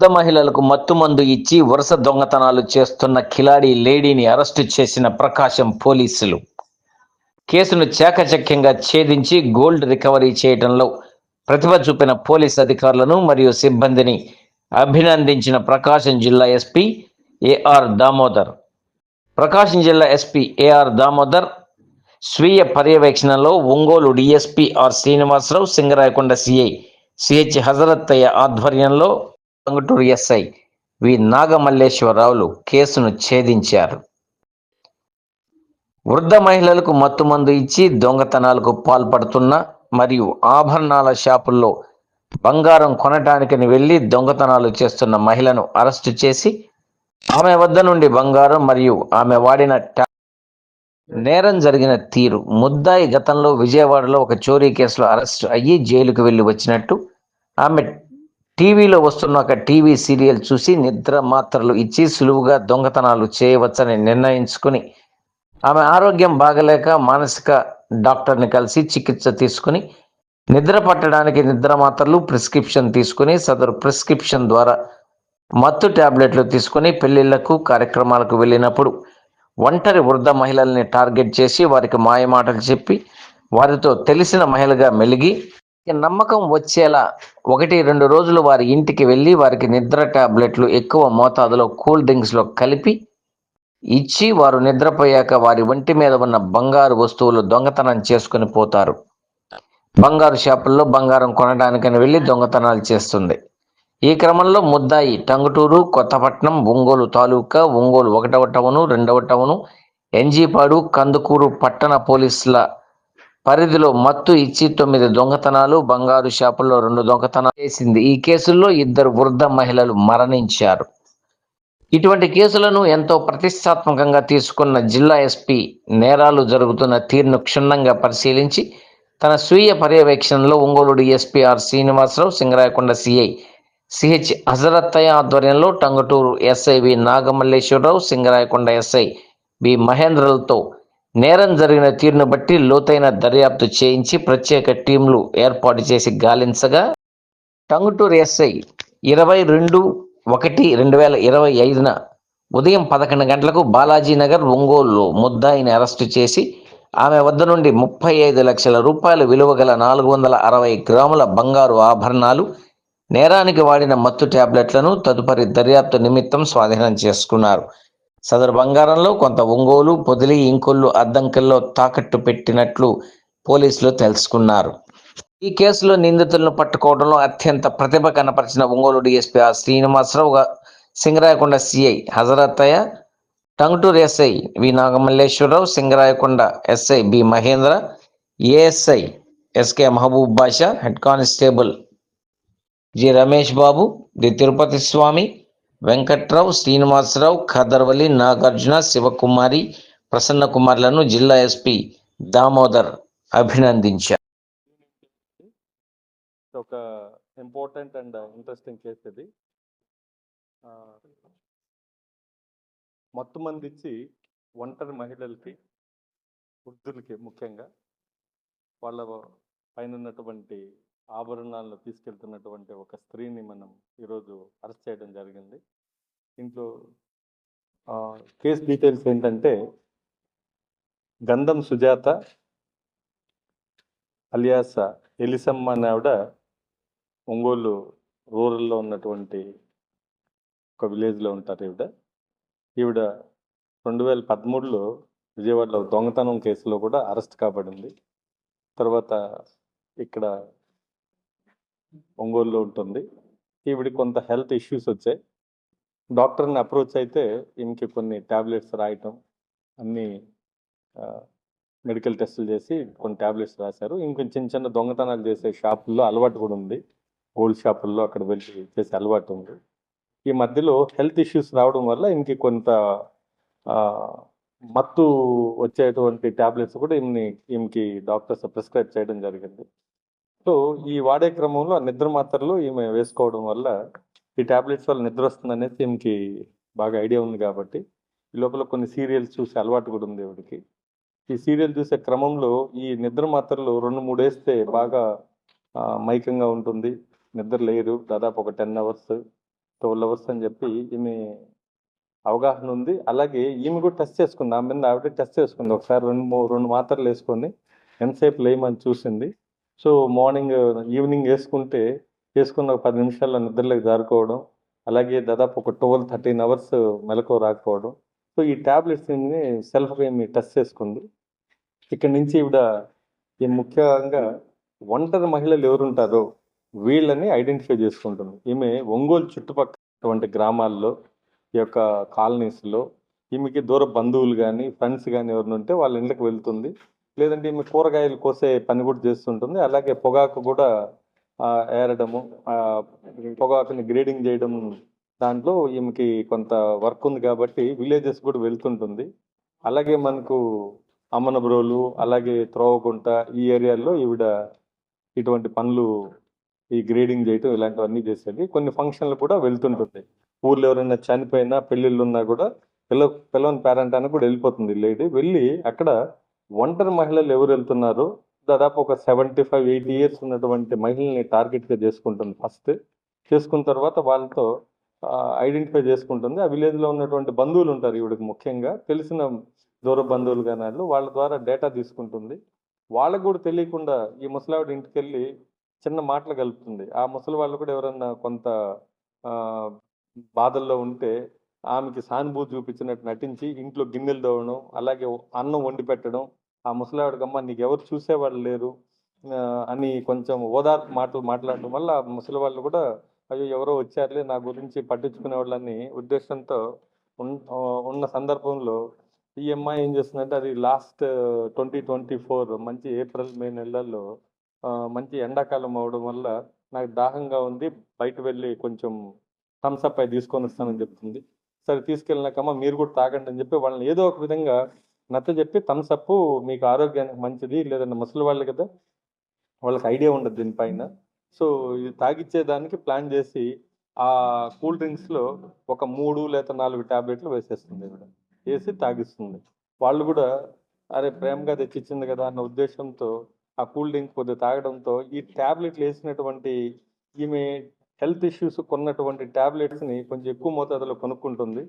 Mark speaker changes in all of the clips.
Speaker 1: వృద్ధ మహిళలకు మత్తుమందు ఇచ్చి వరుస దొంగతనాలు చేస్తున్న కిలాడి లేడీని అరెస్టు చేసిన ప్రకాశం పోలీసులు. కేసును చాకచక్యంగా ఛేదించి గోల్డ్ రికవరీ చేయడంలో ప్రతిభ చూపిన పోలీస్ అధికారులను మరియు సిబ్బందిని అభినందించిన ప్రకాశం జిల్లా ఎస్పీ ఏఆర్ దామోదర్. ప్రకాశం జిల్లా ఎస్పీ ఏఆర్ దామోదర్ స్వీయ పర్యవేక్షణలో Ongole DSP R Srinivasa Rao Singarayakonda CI CH Hazarathaiah ఆధ్వర్యంలో టంగుటూరు ఎస్ఐ వి. నాగమల్లేశ్వరరావులు కేసును ఛేదించారు. వృద్ధ మహిళలకు మత్తుమందు ఇచ్చి దొంగతనాలకు పాల్పడుతున్న మరియు ఆభరణాల షాపుల్లో బంగారం కొనటానికని వెళ్ళి దొంగతనాలు చేస్తున్న మహిళను అరెస్టు చేసి ఆమె వద్ద నుండి బంగారం మరియు ఆమె వాడిన నేరం జరిగిన తీరు ముద్దాయి గతంలో విజయవాడలో ఒక చోరీ కేసులో అరెస్టు అయ్యి జైలుకు వెళ్ళి వచ్చినట్టు ఆమె టీవీలో వస్తున్న ఒక టీవీ సీరియల్ చూసి నిద్ర మాత్రలు ఇచ్చి సులువుగా దొంగతనాలు చేయవచ్చని నిర్ణయించుకుని ఆమె ఆరోగ్యం బాగలేక మానసిక డాక్టర్ని కలిసి చికిత్స తీసుకుని నిద్ర పట్టడానికి నిద్ర మాత్రలు ప్రిస్క్రిప్షన్ తీసుకుని సదరు ప్రిస్క్రిప్షన్ ద్వారా మత్తు టాబ్లెట్లు తీసుకుని పెళ్ళిళ్ళకు కార్యక్రమాలకు వెళ్ళినప్పుడు ఒంటరి వృద్ధ మహిళల్ని టార్గెట్ చేసి వారికి మాయమాటలు చెప్పి వారితో తెలిసిన మహిళగా మెలిగి నమ్మకం వచ్చేలా ఒకటి రెండు రోజులు వారి ఇంటికి వెళ్ళి వారికి నిద్ర టాబ్లెట్లు ఎక్కువ మోతాదులో కూల్ డ్రింక్స్లో కలిపి ఇచ్చి వారు నిద్రపోయాక వారి ఒంటి మీద ఉన్న బంగారు వస్తువులు దొంగతనం చేసుకుని పోతారు. బంగారు షాపుల్లో బంగారం కొనడానికని వెళ్ళి దొంగతనాలు చేస్తుంది. ఈ క్రమంలో ముద్దాయి టంగుటూరు కొత్తపట్నం ఒంగోలు తాలూకా ఒంగోలు ఒకటవ టౌను రెండవ టౌను ఎన్జీపాడు కందుకూరు పట్టణ పోలీసుల పరిధిలో మత్తు ఇచ్చి తొమ్మిది దొంగతనాలు బంగారు షాపుల్లో రెండు దొంగతనాలు చేసింది. ఈ కేసుల్లో ఇద్దరు వృద్ధ మహిళలు మరణించారు. ఇటువంటి కేసులను ఎంతో ప్రతిష్టాత్మకంగా తీసుకున్న జిల్లా ఎస్పీ నేరాలు జరుగుతున్న తీరును క్షుణ్ణంగా పరిశీలించి తన స్వీయ పర్యవేక్షణలో ఒంగోలుడు DSP R Srinivasa Rao Singarayakonda CI CH Hazarathaiah ఆధ్వర్యంలో Tangutur SI V Nagamalleswara Rao Singarayakonda SI B మహేంద్రలతో నేరం జరిగిన తీరును బట్టి లోతైన దర్యాప్తు చేయించి ప్రత్యేక టీంలు ఏర్పాటు చేసి గాలించగా టంగుటూరు ఎస్ఐ ఇరవై రెండు ఒకటి రెండు వేల ఇరవై ఐదున ఉదయం పదకొండు గంటలకు బాలాజీనగర్ ఒంగోలులో ముద్దాయిని అరెస్టు చేసి ఆమె వద్ద నుండి ముప్పై ఐదు లక్షల రూపాయల విలువ గల నాలుగు వందల అరవై గ్రాముల బంగారు ఆభరణాలు నేరానికి వాడిన మత్తు ట్యాబ్లెట్లను తదుపరి దర్యాప్తు నిమిత్తం స్వాధీనం చేసుకున్నారు. సదరు బంగారంలో కొంత ఒంగోలు పొదిలి ఇంకొల్లు అద్దంకల్లో తాకట్టు పెట్టినట్లు పోలీసులు తెలుసుకున్నారు. ఈ కేసులో నిందితులను పట్టుకోవడంలో అత్యంత ప్రతిభ కనపరిచిన Ongole DSP R Srinivasa Rao Singarayakonda CI Hazarathaiah Tangutur SI V Nagamalleswara Rao Singarayakonda SI B Mahendra ASI SK Mahaboob Basha head constable G Ramesh Babu D Tirupati Swamy Venkat Rao Srinivasa Rao Khadarvali Nagarjuna Sivakumari Prasanna కుమార్లను జిల్లా SP Damodar అభినందించారు.
Speaker 2: ఒక important and interesting case ఇది. మొత్తం మంది ఇచ్చి ఒంటరి మహిళలకి వృద్ధులకి ముఖ్యంగా వాళ్ళ పైన ఉన్నటువంటి ఆభరణాలను తీసుకెళ్తున్నటువంటి ఒక స్త్రీని మనం ఈరోజు అరెస్ట్ చేయడం జరిగింది. ఇంట్లో కేసు డీటెయిల్స్ ఏంటంటే గంధం సుజాత అలియాస ఎలిసమ్మ అనే ఆవిడ ఒంగోలు రూరల్లో ఉన్నటువంటి ఒక విలేజ్లో ఉంటారు ఈవిడ. ఈవిడ రెండు వేల పదమూడులో విజయవాడలో దొంగతనం కేసులో కూడా అరెస్ట్ కాబడింది. తర్వాత ఇక్కడ ఒంగోలులో ఉంటుంది. ఈవిడ కొంత హెల్త్ ఇష్యూస్ వచ్చాయి. డాక్టర్ని అప్రోచ్ అయితే ఈమెకి కొన్ని టాబ్లెట్స్ రాయటం అన్నీ మెడికల్ టెస్టులు చేసి కొన్ని టాబ్లెట్స్ రాశారు. ఇంకొంచెం చిన్న చిన్న దొంగతనాలు చేసే షాపుల్లో అలవాటు కూడా ఉంది. గోల్డ్ షాపుల్లో అక్కడ వెళ్ళి చేసే అలవాటు ఉంది. ఈ మధ్యలో హెల్త్ ఇష్యూస్ రావడం వల్ల ఇంకి కొంత మత్తు వచ్చేటువంటి టాబ్లెట్స్ కూడా ఈమెని ఈమెకి డాక్టర్స్ ప్రిస్క్రైబ్ చేయడం జరిగింది. సో ఈ వాడే క్రమంలో ఆ నిద్ర మాత్రలు ఈమె వేసుకోవడం వల్ల ఈ టాబ్లెట్స్ వల్ల నిద్ర వస్తుంది అనేసి ఈమెకి బాగా ఐడియా ఉంది కాబట్టి ఈ లోపల కొన్ని సీరియల్స్ చూసే అలవాటు కూడా ఉంది ఈవిడికి ఈ సీరియల్ చూసే క్రమంలో ఈ నిద్ర మాత్రలు రెండు మూడు వేస్తే బాగా మైకంగా ఉంటుంది. నిద్ర లేరు. దాదాపు ఒక టెన్ అవర్స్ ట్వెల్వ్ అవర్స్ అని చెప్పి ఈమె అవగాహన ఉంది. అలాగే ఈమె కూడా టెస్ట్ చేసుకుంది. ఆమె మీద ఆవిడ టెస్ట్ చేసుకుంది. ఒకసారి రెండు మూ- రెండు మాత్రలు వేసుకొని ఎంతసేపు లేమని చూసింది. సో మార్నింగ్ ఈవినింగ్ వేసుకుంటే వేసుకున్న ఒక పది నిమిషాల్లో నిద్రలోకి జారుకోవడం అలాగే దాదాపు ఒక ట్వెల్వ్ థర్టీన్ అవర్స్ మెలకు రాకపోవడం. సో ఈ ట్యాబ్లెట్స్ని సెల్ఫ్గా ఈమె టెస్ట్ చేసుకుంది. ఇక్కడ నుంచి ఇవిడ ఈ ముఖ్యంగా ఒంటరి మహిళలు ఎవరుంటారో వీళ్ళని ఐడెంటిఫై చేసుకుంటుంది. ఈమె ఒంగోలు చుట్టుపక్కల గ్రామాల్లో ఈ యొక్క కాలనీస్లో ఈమెకి దూర బంధువులు కానీ ఫ్రెండ్స్ కానీ ఎవరిని ఉంటే వాళ్ళ ఇంట్లోకి వెళ్తుంది. లేదంటే ఈమె కూరగాయలు కోసే పని కూడా చేస్తుంటుంది. అలాగే పొగాకు కూడా ఏరడము పొగాకుని గ్రేడింగ్ చేయడం దాంట్లో ఈమెకి కొంత వర్క్ ఉంది కాబట్టి విలేజెస్ కూడా వెళ్తుంటుంది. అలాగే మనకు అమ్మనబ్రోలు అలాగే త్రోవకుంట ఈ ఏరియాల్లో ఈవిడ ఇటువంటి పనులు ఈ గ్రేడింగ్ చేయటం ఇలాంటివన్నీ చేసేది. కొన్ని ఫంక్షన్లు కూడా వెళ్తుంటుంది. ఊర్లో ఎవరైనా చనిపోయినా పెళ్ళిళ్ళు ఉన్నా కూడా పిల్ల పిల్లవని పేరెంట్ అని కూడా వెళ్ళిపోతుంది లేడీ. వెళ్ళి అక్కడ ఒంటరి మహిళలు ఎవరు వెళ్తున్నారో దాదాపు ఒక సెవెంటీ ఫైవ్ ఎయిటీ ఇయర్స్ ఉన్నటువంటి మహిళల్ని టార్గెట్గా చేసుకుంటుంది. ఫస్ట్ చేసుకున్న తర్వాత వాళ్ళతో ఐడెంటిఫై చేసుకుంటుంది. ఆ విలేజ్లో ఉన్నటువంటి బంధువులు ఉంటారు ఈవిడకి ముఖ్యంగా. తెలిసిన దూర బంధువులు కానీ వాళ్ళ ద్వారా డేటా తీసుకుంటుంది. వాళ్ళకు కూడా తెలియకుండా ఈ ముసలావిడ ఇంటికి వెళ్ళి చిన్న మాటలు కలుపుతుంది. ఆ ముసలి వాళ్ళు కూడా ఎవరన్నా కొంత బాధల్లో ఉంటే ఆమెకి సానుభూతి చూపించినట్టు నటించి ఇంట్లో గిన్నెలు తోవడం అలాగే అన్నం వండి పెట్టడం ఆ ముసలావిడకమ్మ నీకు ఎవరు చూసేవాళ్ళు లేరు అని కొంచెం ఓదార్పు మాటలు మాట్లాడడం వల్ల ముసలి వాళ్ళు కూడా అయ్యో ఎవరో వచ్చారులే నా గురించి పట్టించుకునే వాళ్ళని ఉద్దేశంతో ఉన్- ఉన్న సందర్భంలో ఈ అమ్మాయి ఏం చేస్తుందంటే అది లాస్ట్ ట్వంటీ ట్వంటీ ఫోర్ మంచి ఏప్రిల్ మే నెలల్లో మంచి ఎండాకాలం అవడం వల్ల నాకు దాహంగా ఉంది బయట వెళ్ళి కొంచెం థమ్స్ అప్ అయి తీసుకొని వస్తానని చెప్తుంది. సరే తీసుకెళ్ళినాకమ్మ మీరు కూడా తాగండి అని చెప్పి వాళ్ళని ఏదో ఒక విధంగా నచ్చ చెప్పి థమ్స్ అప్ మీకు ఆరోగ్యానికి మంచిది లేదంటే ముసలి వాళ్ళు కదా వాళ్ళకి ఐడియా ఉండదు దీనిపైన. సో ఇది తాగిచ్చేదానికి ప్లాన్ చేసి ఆ కూల్ డ్రింక్స్లో ఒక మూడు లేదా నాలుగు టాబ్లెట్లు వేసేస్తుంది ఈవిడ. వేసి తాగిస్తుంది. వాళ్ళు కూడా అరే ప్రేమగా తెచ్చిచ్చింది కదా అన్న ఉద్దేశంతో ఆ కూల్ డ్రింక్ కొద్దిగా తాగడంతో ఈ టాబ్లెట్లు వేసినటువంటి ఈమె హెల్త్ ఇష్యూస్ కొన్నటువంటి టాబ్లెట్స్ని కొంచెం ఎక్కువ మోతాదులో కొనుక్కుంటుంది.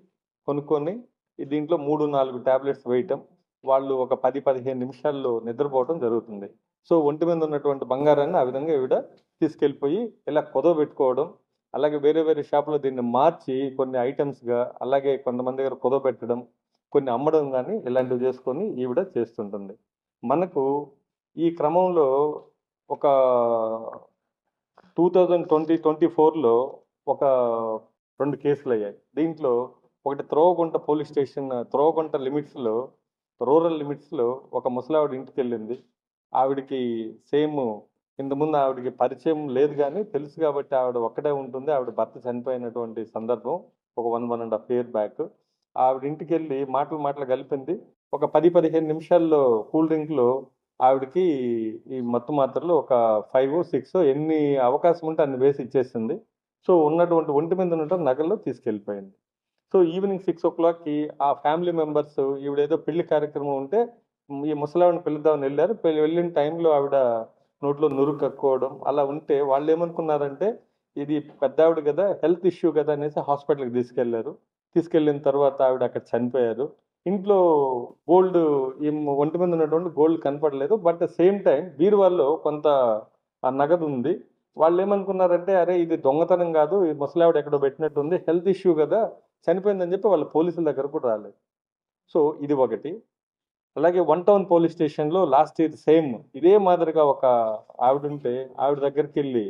Speaker 2: కొనుక్కొని దీంట్లో మూడు నాలుగు టాబ్లెట్స్ వేయటం వాళ్ళు ఒక పది పదిహేను నిమిషాల్లో నిద్రపోవటం జరుగుతుంది. సో ఒంటి మీద ఉన్నటువంటి బంగారాన్ని ఆ విధంగా ఈవిడ తీసుకెళ్ళిపోయి ఇలా కొదవ పెట్టుకోవడం అలాగే వేరే వేరే షాపులో దీన్ని మార్చి కొన్ని ఐటమ్స్గా అలాగే కొంతమంది దగ్గర కుదవ పెట్టడం కొన్ని అమ్మడం కానీ ఇలాంటివి చేసుకొని ఈవిడ చేస్తుంటుంది. మనకు ఈ క్రమంలో ఒక టూ థౌజండ్ ట్వంటీ ట్వంటీ ఫోర్లో ఒక రెండు కేసులు అయ్యాయి దీంట్లో ఒకటి త్రోవకుంట పోలీస్ స్టేషన్ త్రోవకుంట లిమిట్స్లో రూరల్ లిమిట్స్లో ఒక ముసలావిడ ఇంటికి వెళ్ళింది ఆవిడకి సేమ్ ఇంతకుముందు ఆవిడకి పరిచయం లేదు కానీ తెలుసు కాబట్టి ఆవిడ ఒక్కటే ఉంటుంది. ఆవిడ భర్త చనిపోయినటువంటి సందర్భం ఒక one one and half year back. ఆవిడ ఇంటికి వెళ్ళి మాటలు మాటలు కలిపింది. ఒక పది పదిహేను నిమిషాల్లో కూల్ డ్రింక్లో ఆవిడకి ఈ మత్తు మాత్రలు ఒక ఫైవ్ సిక్స్ ఎన్ని అవకాశం ఉంటే అన్ని వేసి ఇచ్చేసింది. సో ఉన్నటువంటి ఒంటి మీద ఉన్నటువంటి నగల్లో తీసుకెళ్ళిపోయింది. సో ఈవినింగ్ సిక్స్ ఓ క్లాక్కి ఆ ఫ్యామిలీ మెంబర్స్ ఈవిడేదో పెళ్ళి కార్యక్రమం ఉంటే ఈ ముసలావిడని పిలుద్దామని వెళ్ళారు. వెళ్ళిన టైంలో ఆవిడ నోట్లో నురు కక్కుకోవడం అలా ఉంటే వాళ్ళు ఏమనుకున్నారంటే ఇది పెద్ద ఆవిడ కదా హెల్త్ ఇష్యూ కదా అనేసి హాస్పిటల్కి తీసుకెళ్ళారు తీసుకెళ్ళిన తర్వాత ఆవిడ అక్కడ చనిపోయారు. ఇంట్లో గోల్డ్ ఈ ఒంటి మీద ఉన్నటువంటి గోల్డ్ కనపడలేదు. బట్ సేమ్ టైం బీరువాల్లో కొంత ఆ నగదు ఉంది. వాళ్ళు ఏమనుకున్నారంటే అరే ఇది దొంగతనం కాదు ఈ ముసలావిడ ఎక్కడో పెట్టినట్టుంది హెల్త్ ఇష్యూ కదా చనిపోయిందని చెప్పి వాళ్ళ పోలీసుల దగ్గర కూడా రాలేదు. సో ఇది ఒకటి. అలాగే వన్ టౌన్ పోలీస్ స్టేషన్లో లాస్ట్ ఇయర్ సేమ్ ఇదే మాదిరిగా ఒక ఆవిడ ఉంటే ఆవిడ దగ్గరికి వెళ్ళి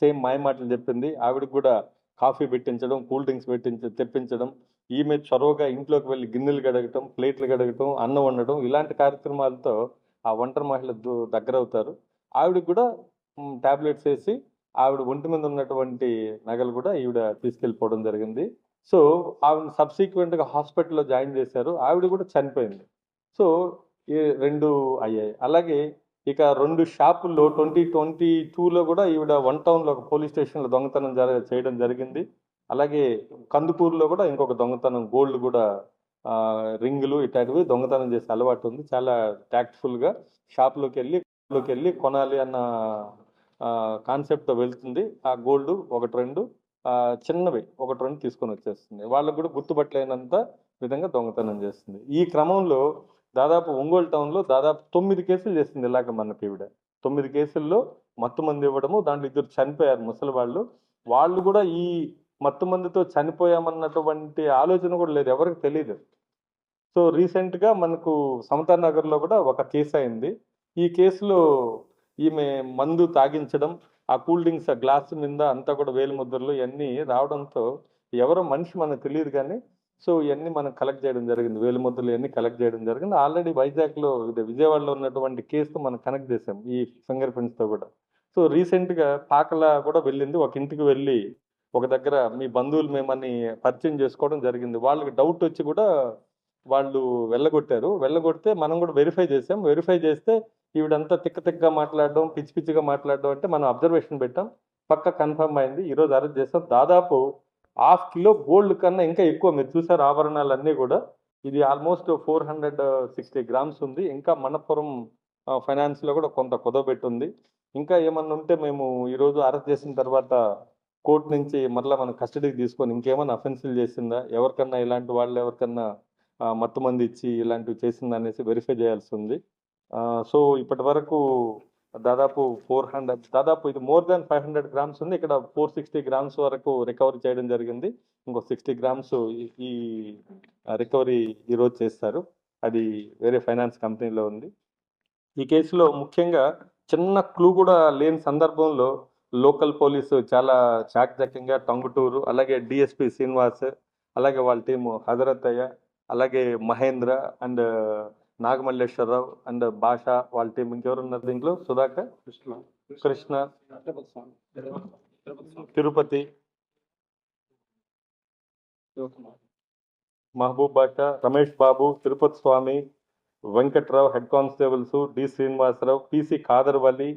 Speaker 2: సేమ్ మాయమాటలు చెప్పింది. ఆవిడకి కూడా కాఫీ పెట్టించడం కూల్ డ్రింక్స్ పెట్టించ తెప్పించడం ఈమె చొరవగా ఇంట్లోకి వెళ్ళి గిన్నెలు గడగటం ప్లేట్లు గడగటం అన్నం వండటం ఇలాంటి కార్యక్రమాలతో ఆ ఒంటరి మహిళ దగ్గర అవుతారు ఆవిడకి కూడా ట్యాబ్లెట్స్ వేసి ఆవిడ ఒంటి మీద ఉన్నటువంటి నగలు కూడా ఈవిడ తీసుకెళ్ళిపోవడం జరిగింది. సో ఆవిడ సబ్సీక్వెంట్గా హాస్పిటల్లో జాయిన్ చేశారు. ఆవిడ కూడా చనిపోయింది. సో ఈ రెండు అయ్యాయి. అలాగే ఇక రెండు షాపుల్లో ట్వంటీ ట్వంటీ టూలో కూడా ఈవిడ వన్ టౌన్లో ఒక పోలీస్ స్టేషన్లో దొంగతనం జర చేయడం జరిగింది. అలాగే కందుకూరులో కూడా ఇంకొక దొంగతనం గోల్డ్ కూడా రింగులు ఇట్లాంటివి దొంగతనం చేసే అలవాటు ఉంది. చాలా ట్యాక్ట్ఫుల్గా షాప్లోకి వెళ్ళి లోకి వెళ్ళి కొనాలి అన్న కాన్సెప్ట్తో వెళ్తుంది. ఆ గోల్డ్ ఒకటి రెండు చిన్నవి. ఒకటి రెండు తీసుకొని వచ్చేస్తుంది. వాళ్ళకు కూడా గుర్తుపట్టలేనంత విధంగా దొంగతనం చేస్తుంది. ఈ క్రమంలో దాదాపు ఒంగోలు టౌన్లో దాదాపు తొమ్మిది కేసులు చేసింది ఇలాగ మన పీవిడ. తొమ్మిది కేసుల్లో మత్తు మంది ఇవ్వడము దాంట్లో ఇద్దరు చనిపోయారు ముసలి వాళ్ళు. వాళ్ళు కూడా ఈ మత్తు మందితో చనిపోయామన్నటువంటి ఆలోచన కూడా లేదు. ఎవరికి తెలియదు సో రీసెంట్గా మనకు సమతా కూడా ఒక కేసు అయింది. ఈ కేసులో ఈమె మందు తాగించడం ఆ కూల్ డ్రింక్స్ ఆ గ్లాస్ మీద అంతా కూడా వేలు ముద్రలు ఇవన్నీ రావడంతో ఎవరో మనిషి మనకు తెలియదు కానీ సో ఇవన్నీ మనం కలెక్ట్ చేయడం జరిగింది. వేలు ముద్రలు ఇవన్నీ కలెక్ట్ చేయడం జరిగింది. ఆల్రెడీ వైజాగ్లో విజయవాడలో ఉన్నటువంటి కేసుతో మనం కనెక్ట్ చేసాం ఈ ఫింగర్ ప్రింట్స్తో కూడా. సో రీసెంట్గా పాకల కూడా వెళ్ళింది. ఒక ఇంటికి వెళ్ళి ఒక దగ్గర మీ బంధువులు మేమని పరిచయం చేసుకోవడం జరిగింది. వాళ్ళకి డౌట్ వచ్చి కూడా వాళ్ళు వెళ్ళగొట్టారు. వెళ్ళగొడితే మనం కూడా వెరిఫై చేసాం వెరిఫై చేస్తే ఈవిడంతా తిక్క తిక్కగా మాట్లాడడం పిచ్చి పిచ్చిగా మాట్లాడడం అంటే మనం అబ్జర్వేషన్ పెట్టాం. పక్క కన్ఫర్మ్ అయింది. ఈరోజు అరెస్ట్ చేస్తాం దాదాపు హాఫ్ కిలో గోల్డ్ కన్నా ఇంకా ఎక్కువ. మీరు చూసారు ఆభరణాలన్నీ కూడా. ఇది almost four hundred sixty grams ఉంది. ఇంకా మనపురం ఫైనాన్స్లో కూడా కొంత కుదవబెట్టుంది ఇంకా ఏమన్నా ఉంటే మేము ఈరోజు అరెస్ట్ చేసిన తర్వాత కోర్టు నుంచి మరలా మనం కస్టడీకి తీసుకొని ఇంకేమైనా అఫెన్సులు చేసిందా? ఎవరికన్నా ఇలాంటి వాళ్ళు ఎవరికన్నా మత్తు మంది ఇచ్చి ఇలాంటివి చేసిందా అనేసి వెరిఫై చేయాల్సి ఉంది. సో ఇప్పటి వరకు దాదాపు ఫోర్ హండ్రెడ్ దాదాపు ఇది more than five hundred grams ఉంది. ఇక్కడ ఫోర్ సిక్స్టీ గ్రామ్స్ వరకు రికవరీ చేయడం జరిగింది. ఇంకో సిక్స్టీ గ్రామ్స్ ఈ రికవరీ ఈరోజు చేస్తారు. అది వేరే ఫైనాన్స్ కంపెనీలో ఉంది. ఈ కేసులో ముఖ్యంగా చిన్న క్లూ కూడా లేని సందర్భంలో లోకల్ పోలీసు చాలా చాకచక్యంగా టంగుటూరు అలాగే డిఎస్పి శ్రీనివాస్ అలాగే వాళ్ళ టీము హజరతయ్య అలాగే మహేంద్ర అండ్ నాగమల్లేశ్వరరావు అండ్ భాష వాళ్ళ టీం ఇంకెవరు ఉన్నారు దీంట్లో? Sudhakar Krishna. Tirupati Mahaboob Basha Ramesh Babu Tirupati Swamy Venkatrao head constables D Srinivasarao PC Khadarvali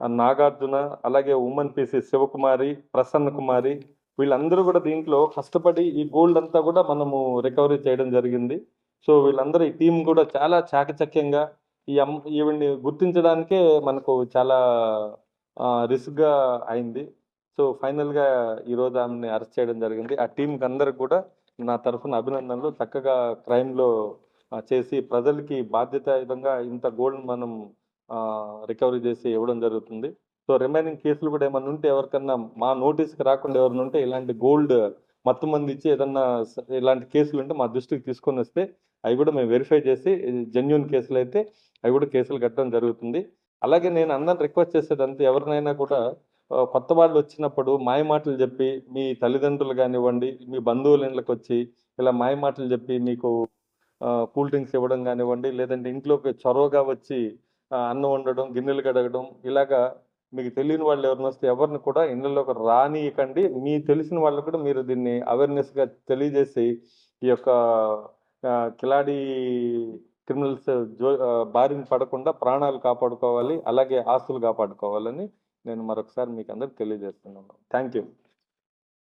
Speaker 2: ఆ నాగార్జున అలాగే ఉమెన్ పిసి శివకుమారి ప్రసన్న కుమారి వీళ్ళందరూ కూడా దీంట్లో కష్టపడి ఈ గోల్డ్ అంతా కూడా మనము రికవరీ చేయడం జరిగింది. సో వీళ్ళందరూ ఈ టీం కూడా చాలా చాకచక్యంగా ఈ అమ్ ఈవిడ్ని గుర్తించడానికే మనకు చాలా రిస్క్గా అయింది. సో ఫైనల్గా ఈరోజు ఈ రోజు ఆమెని అరెస్ట్ చేయడం జరిగింది. ఆ టీంకి అందరికి కూడా నా తరఫున అభినందనలు. చక్కగా క్రైమ్లో చేసి ప్రజలకి బాధ్యతాయుతంగా ఇంత గోల్డ్ మనం రికవరీ చేసి ఇవ్వడం జరుగుతుంది. సో రిమైనింగ్ కేసులు కూడా ఏమన్నా ఉంటే ఎవరికన్నా మా నోటీస్కి రాకుండా ఎవరైనా ఉంటే ఇలాంటి గోల్డ్ మత్తు మంది ఇచ్చి ఏదన్నా ఇలాంటి కేసులు ఉంటే మా దృష్టికి తీసుకొని వస్తే అవి కూడా మేము వెరిఫై చేసి జెన్యున్ కేసులు అయితే అవి కూడా కేసులు కట్టడం జరుగుతుంది. అలాగే నేను అందరిని రిక్వెస్ట్ చేసేదంతా ఎవరినైనా కూడా కొత్త వాళ్ళు వచ్చినప్పుడు మాయ మాటలు చెప్పి మీ తల్లిదండ్రులు కానివ్వండి మీ బంధువుల ఇళ్ళకి వచ్చి ఇలా మాయ మాటలు చెప్పి మీకు కూల్ డ్రింక్స్ ఇవ్వడం కానివ్వండి లేదంటే ఇంట్లోకి చొరవగా వచ్చి అన్నం వండడం గిన్నెలు కడగడం ఇలాగా మీకు తెలియని వాళ్ళు ఎవరిని వస్తే ఎవరిని కూడా ఇళ్ళలోకి రానియకండి. మీ తెలిసిన వాళ్ళకు కూడా మీరు దీన్ని అవేర్నెస్గా తెలియజేసి ఈ యొక్క కిలాడి క్రిమినల్స్ జో బారిన పడకుండా ప్రాణాలు కాపాడుకోవాలి అలాగే ఆస్తులు కాపాడుకోవాలని నేను మరొకసారి మీకు అందరికి తెలియజేస్తున్నాను. Thank you.